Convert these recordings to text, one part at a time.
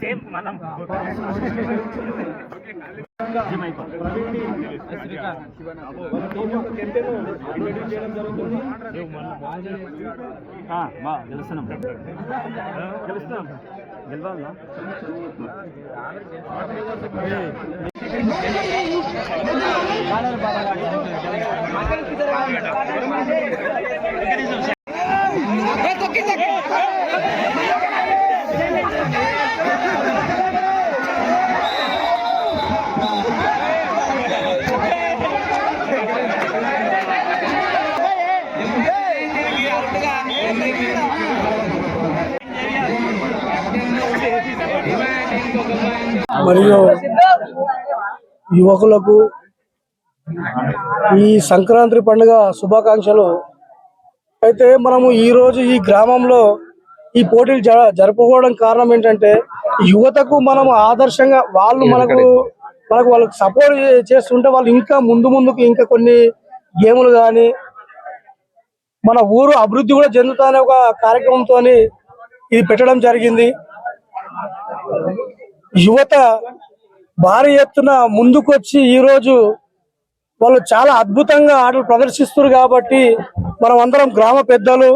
Same మనం గెలుస్తున్నాం గెలుస్తున్నాం గెలవాలా మరియు యువకులకు ఈ సంక్రాంతి పండుగ శుభాకాంక్షలు. అయితే మనము ఈ రోజు ఈ గ్రామంలో ఈ పోటీలు జర- జరుపుకోవడం కారణం ఏంటంటే యువతకు మనం ఆదర్శంగా వాళ్ళు మనకు మనకు వాళ్ళకి సపోర్ట్ చేస్తుంటే వాళ్ళు ఇంకా ముందు ముందుకు ఇంకా కొన్ని గేములు కానీ మన ఊరు అభివృద్ధి కూడా చెందుతానే ఒక కార్యక్రమంతో ఇది పెట్టడం జరిగింది. యువత భారీ ఎత్తున ముందుకొచ్చి ఈ రోజు వాళ్ళు చాలా అద్భుతంగా ఆటలు ప్రదర్శిస్తున్నారు కాబట్టి మనం అందరం గ్రామ పెద్దలు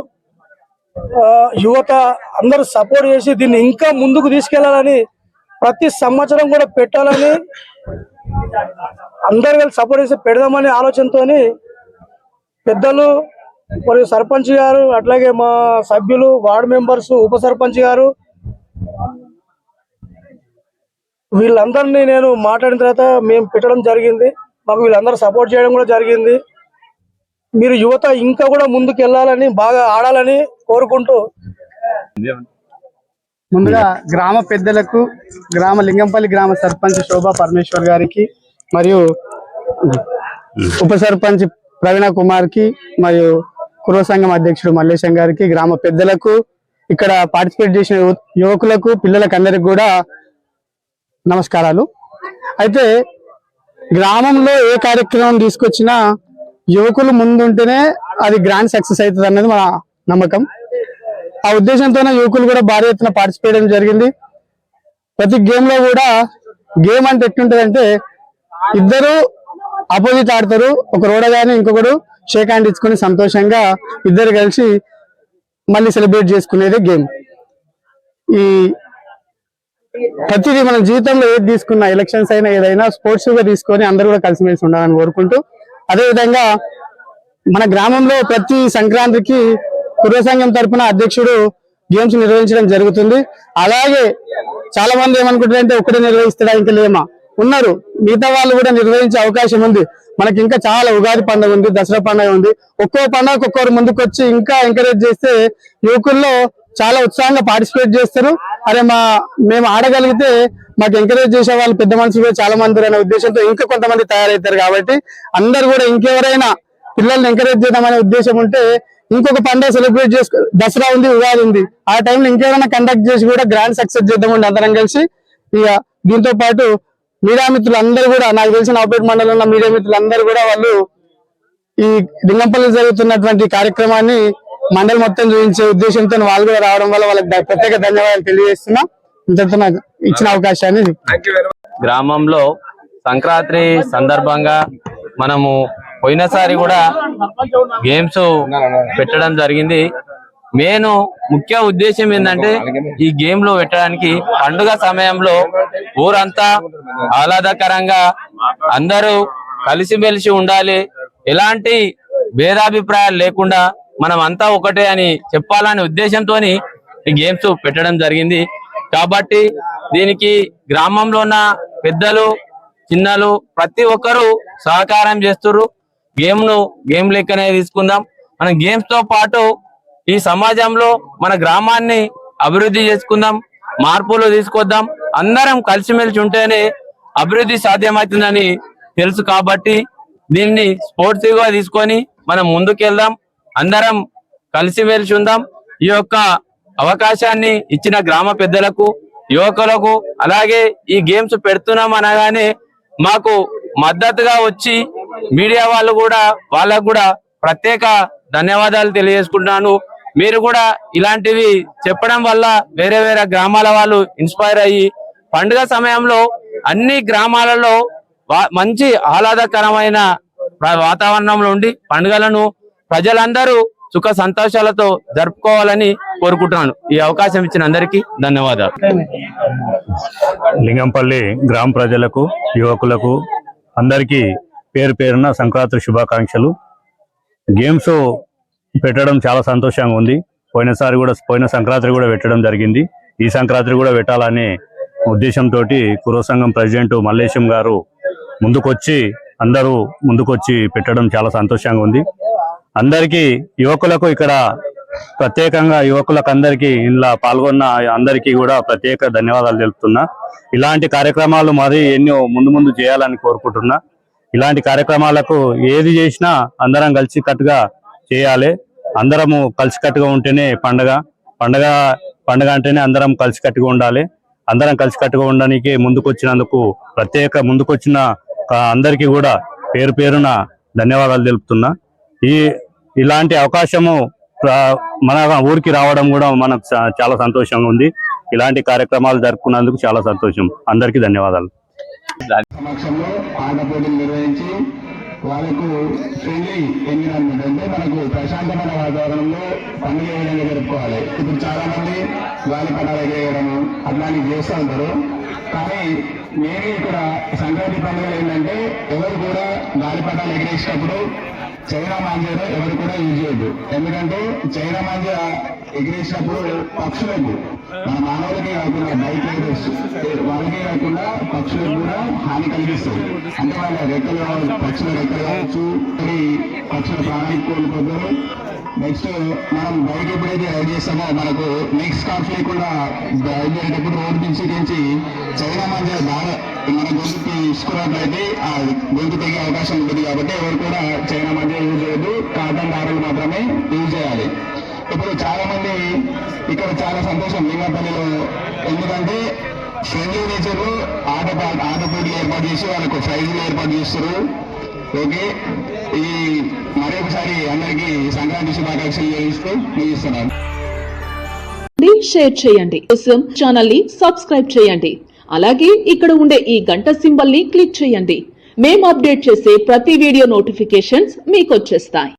ఆ, యువత అందరూ సపోర్ట్ చేసి దీన్ని ఇంకా ముందుకు తీసుకెళ్ళాలని ప్రతి సంవత్సరం కూడా పెట్టాలని అందరు కలిసి సపోర్ట్ చేసి పెడదామనే ఆలోచనతోని పెద్దలు మరియు సర్పంచ్ గారు అట్లాగే మా సభ్యులు వార్డు మెంబర్స్ ఉప సర్పంచ్ గారు వీళ్ళందరినీ నేను మాట్లాడిన తర్వాత మేము పెట్టడం జరిగింది. మాకు వీళ్ళందరూ సపోర్ట్ చేయడం కూడా జరిగింది. మీరు యువత ఇంకా కూడా ముందుకు వెళ్ళాలని బాగా ఆడాలని కోరుకుంటూ ముందుగా గ్రామ పెద్దలకు గ్రామ లింగంపల్లి గ్రామ సర్పంచ్ శోభా పరమేశ్వర్ గారికి మరియు ఉప సర్పంచ్ ప్రవీణ కుమార్కి మరియు కుర్వ సంఘం అధ్యక్షుడు మల్లేశం గారికి గ్రామ పెద్దలకు ఇక్కడ పార్టిసిపేట్ చేసిన యువకులకు పిల్లలకు అందరికి కూడా నమస్కారాలు. అయితే గ్రామంలో ఏ కార్యక్రమం తీసుకొచ్చినా యువకులు ముందుంటేనే అది గ్రాండ్ సక్సెస్ అవుతుంది అన్నది మన నమ్మకం. ఆ ఉద్దేశంతోనే యువకులు కూడా భారీ ఎత్తున పార్టిసిపేట్ చేయడం జరిగింది. ప్రతి గేమ్లో కూడా గేమ్ అంటే ఎట్లుంటుందంటే అంటే ఇద్దరు ఆపోజిట్ ఆడతారు. ఒక రోడగానే ఇంకొకడు షేక్ హ్యాండ్ ఇచ్చుకొని సంతోషంగా ఇద్దరు కలిసి మళ్ళీ సెలబ్రేట్ చేసుకునేదే గేమ్ ఈ ప్రతిదీ మన జీవితంలో ఏది తీసుకున్నా ఎలక్షన్స్ అయినా ఏదైనా స్పోర్ట్స్గా తీసుకొని అందరూ కూడా కలిసిమెలిసి ఉండాలని కోరుకుంటూ అదే విధంగా మన గ్రామంలో ప్రతి సంక్రాంతికి కుర్ర సంఘం తరపున అధ్యక్షుడు గేమ్స్ నిర్వహించడం జరుగుతుంది. అలాగే చాలా మంది ఏమనుకుంటారంటే ఒకటే నిర్వహిస్తాడా? ఇంకా లేమా? ఉన్నారు. మిగతా వాళ్ళు కూడా నిర్వహించే అవకాశం ఉంది. మనకి ఇంకా చాలా ఉగాది పండుగ ఉంది దసరా పండుగ ఉంది. ఒక్కో పండుగ ఒక్కొక్కరు ముందుకు వచ్చి ఇంకా ఎంకరేజ్ చేస్తే యువకుల్లో చాలా ఉత్సాహంగా పార్టిసిపేట్ చేస్తారు. అరే మా మేము ఆడగలిగితే మాకు ఎంకరేజ్ చేసే వాళ్ళు పెద్ద మనుషులు కూడా చాలా మంది అనే ఉద్దేశంతో ఇంకా కొంతమంది తయారవుతారు కాబట్టి అందరు కూడా ఇంకెవరైనా పిల్లల్ని ఎంకరేజ్ చేద్దామనే ఉద్దేశం ఉంటే ఇంకొక పండుగ సెలబ్రేట్ చేసుకో దసరా ఉంది ఉగాది ఉంది. ఆ టైంలో ఇంకెవరైనా కండక్ట్ చేసి కూడా గ్రాండ్ సక్సెస్ చేద్దామండి అందరం కలిసి. ఇక దీంతో పాటు మీడియా అందరూ కూడా నాకు తెలిసిన ఆపరేట్ మండలంలో ఉన్న మీడియా అందరూ కూడా వాళ్ళు ఈ లింగంపల్లి జరుగుతున్నటువంటి కార్యక్రమాన్ని మండలి మొత్తం చూపించే ఉద్దేశంతో వాళ్ళు కూడా రావడం వల్ల వాళ్ళకి ప్రత్యేక ధన్యవాదాలు తెలియజేస్తున్నా. నాకు ఇచ్చిన అవకాశాన్ని గ్రామంలో సంక్రాంతి సందర్భంగా మనము పోయినసారి కూడా గేమ్స్ పెట్టడం జరిగింది. మెయిన్ ముఖ్య ఉద్దేశం ఏంటంటే ఈ గేమ్లో పెట్టడానికి పండుగ సమయంలో ఊరంతా ఆహ్లాదకరంగా అందరూ కలిసిమెలిసి ఉండాలి. ఎలాంటి భేదాభిప్రాయాలు లేకుండా మనం అంతా ఒకటే అని చెప్పాలనే ఉద్దేశంతో ఈ గేమ్స్ పెట్టడం జరిగింది. కాబట్టి దీనికి గ్రామంలో ఉన్న పెద్దలు చిన్నలు ప్రతి ఒక్కరూ సహకారం చేస్తున్నారు గేమ్ను గేమ్ లెక్కనే తీసుకుందాం. మనం గేమ్స్తో పాటు ఈ సమాజంలో మన గ్రామాన్ని అభివృద్ధి చేసుకుందాం మార్పులు తీసుకొద్దాం. అందరం కలిసిమెలిసి ఉంటేనే అభివృద్ధి సాధ్యమవుతుందని తెలుసు కాబట్టి దీన్ని స్పోర్ట్స్గా తీసుకొని మనం ముందుకెళ్దాం. అందరం కలిసిమెలిసి ఉందాం ఈ యొక్క అవకాశాన్ని ఇచ్చిన గ్రామ పెద్దలకు యువకులకు అలాగే ఈ గేమ్స్ పెడుతున్నాం అనగానే మాకు మద్దతుగా వచ్చి మీడియా వాళ్ళు కూడా వాళ్ళకు కూడా ప్రత్యేక ధన్యవాదాలు తెలియజేసుకుంటున్నాను. మీరు కూడా ఇలాంటివి చెప్పడం వల్ల వేరే వేరే గ్రామాల వాళ్ళు ఇన్స్పైర్ అయ్యి పండుగ సమయంలో అన్ని గ్రామాలలో వా- మంచి ఆహ్లాదకరమైన వాతావరణంలో ఉండి పండుగలను ప్రజలందరూ సుఖ సంతోషాలతో జరుపుకోవాలని కోరుకుంటున్నాను. ఈ అవకాశం ఇచ్చిన అందరికీ ధన్యవాదాలు. లింగంపల్లి గ్రామ ప్రజలకు యువకులకు అందరికీ పేరు పేరున సంక్రాంతి శుభాకాంక్షలు. గేమ్స్ పెట్టడం చాలా సంతోషంగా ఉంది. పోయినసారి కూడా పోయిన సంక్రాంతి కూడా పెట్టడం జరిగింది. ఈ సంక్రాంతి కూడా పెట్టాలనే ఉద్దేశంతో కురవ సంఘం ప్రెసిడెంట్ మల్లేశం గారు ముందుకొచ్చి అందరూ ముందుకొచ్చి పెట్టడం చాలా సంతోషంగా ఉంది. అందరికీ యువకులకు ఇక్కడ ప్రత్యేకంగా యువకులకు అందరికీ ఇలా పాల్గొన్న అందరికీ కూడా ప్రత్యేక ధన్యవాదాలు తెలుపుతున్నా. ఇలాంటి కార్యక్రమాలు మరి ఎన్నో ముందు ముందు చేయాలని కోరుకుంటున్నా. ఇలాంటి కార్యక్రమాలకు ఏది చేసినా అందరం కలిసికట్టుగా చేయాలి. అందరము కలిసికట్టుగా ఉంటేనే పండగ. పండగ పండగ అంటేనే అందరం కలిసికట్టుగా ఉండాలి. అందరం కలిసికట్టుగా ఉండడానికి ముందుకొచ్చినందుకు ప్రత్యేక ముందుకొచ్చిన అందరికీ కూడా పేరు పేరున ధన్యవాదాలు తెలుపుతున్నా. ఈ ఇలాంటి అవకాశము మన ఊరికి రావడం కూడా మనకు చాలా సంతోషంగా ఉంది. ఇలాంటి కార్యక్రమాలు జరుపుకున్నందుకు చాలా సంతోషం. అందరికీ ధన్యవాదాలు. సమక్షంలో ఆట పోటీలు నిర్వహించి వాళ్ళకు ఫ్రెండ్లీ ఎన్విరాన్మెంట్ అంటే మనకు ప్రశాంతమైన వాతావరణంలో పండుగ ఏ విధంగా జరుపుకోవాలి. ఇప్పుడు చాలా మంది గాలి పటాలు ఎగరేయడము అట్లాంటివి చేస్తూ ఉంటారు. కానీ నేను ఇక్కడ సంక్రాంతి పండుగలు ఏంటంటే ఎవరు కూడా గాలి పటాలు ఎగరేసేటప్పుడు చైనా మాంజాలో ఎవరు కూడా యూజ్ చేయదు ఎందుకంటే చైనా మాంజా ఎగిరేసినప్పుడు పక్షులకు మన మానవులకే కాకుండా బైక్ రైడర్స్ వాళ్ళకే కాకుండా పక్షులకు కూడా హాని కలిగిస్తుంది అంటే వాళ్ళ రెక్కలు పక్షుల రెక్కలు కావచ్చు పక్షుల ప్రాణానికి కోల్పోతారు. నెక్స్ట్ మనం బైక్ ఎప్పుడైతే రైడ్ చేస్తామో మనకు నెక్స్ట్ కాఫ్ లేకుండా రైడ్ చేసేటప్పుడు రోడ్ నుంచి నుంచి చైనా మధ్య బాగా మన గొంతుకి ఇసుకున్నట్లయితే ఆ గొంతు తెగే అవకాశం ఉంటుంది కాబట్టి ఎవరు కూడా చైనా మధ్య యూజ్ చేయదు కాటన్ దారులు మాత్రమే యూజ్ చేయాలి. ఇప్పుడు చాలా మంది ఇక్కడ చాలా సంతోషం లింగపల్లిలో. ఎందుకంటే ఫ్రెండ్లీ నేచర్లో ఆట ఆట పోటీలు ఏర్పాటు చేసి వాళ్ళకు ప్రైజులు ఏర్పాటు చేస్తారు. ఓకే? ఈ మరొకసారి అందరికీ సంక్రాంతి శుభాకాంక్షలు చేస్తూ ముగిస్తున్నాను. షేర్ చేయండి. కోసం ఛానల్ని సబ్స్క్రైబ్ చేయండి. అలాగే ఇక్కడ ఉండే ఈ గంట సింబల్ని క్లిక్ చేయండి. మేము అప్డేట్ చేసే ప్రతి వీడియో నోటిఫికేషన్స్ మీకు వచ్చేస్తాయి.